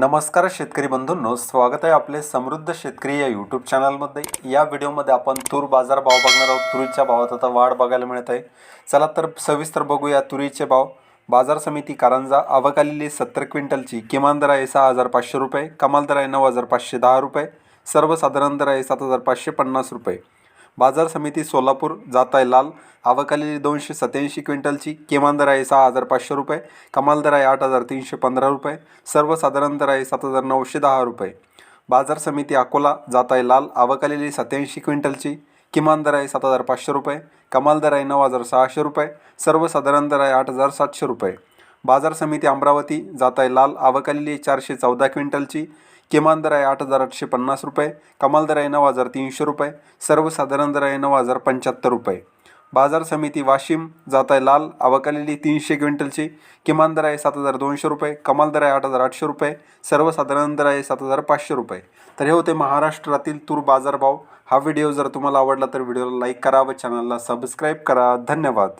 नमस्कार शेतकरी बंधूंनो स्वागत आहे आपले समृद्ध शेतकरी या यूट्यूब चॅनलमध्ये या व्हिडिओमध्ये आपण तूर बाजार भाव बघणार आहोत. तुरीच्या भावात आता वाढ बघायला मिळत आहे. चला तर सविस्तर बघूया तुरीचे भाव. बाजार समिती कारंजा आवक आलेली सत्तर क्विंटलची. किमान दर आहे सहा हजार पाचशे रुपये. कमाल दर आहे नऊ हजार पाचशे दहा रुपये. सर्वसाधारण दर आहे सात हजार पाचशे पन्नास रुपये. बाजार समिती सोलापूर जात आहे लाल. आवक आलेली दोनशे सत्याऐंशी क्विंटलची. किमान दर आहे सहा हजार पाचशे रुपये. कमाल दर आहे आठ हजार तीनशे पंधरा रुपये. सर्वसाधारण दर आहे सात हजार नऊशे दहा रुपये. बाजार समिती अकोला जात आहे लाल. आवक आलेली सत्याऐंशी क्विंटलची. किमान दर आहे सात हजार पाचशे रुपये. कमाल दर आहे नऊ हजार सहाशे रुपये. सर्वसाधारण दर आहे आठ हजार सातशे रुपये. बाजार समिती अमरावती जात आहे लाल. आवक आलेली चारशे चौदा क्विंटलची. किमान दर आहे आठ हजार आठशे पन्नास रुपये कमाल दर आहे नऊ हजार तीनशे रुपये सर्वसाधारण दर आहे नऊ हजार पंच्याहत्तर रुपये. बाजार समिती वाशिम जात आहे लाल आवक आलेली तीनशे क्विंटलची किमान दर आहे सात हजार दोनशे रुपये कमाल दर आहे आठ हजार आठशे रुपये सर्वसाधारण दर आहे सात हजार पाचशे रुपये. तर हे होते महाराष्ट्रातील तूर बाजारभाव. हा व्हिडिओ जर तुम्हाला आवडला तर व्हिडिओला लाईक करा व चॅनलला सबस्क्राईब करा. धन्यवाद.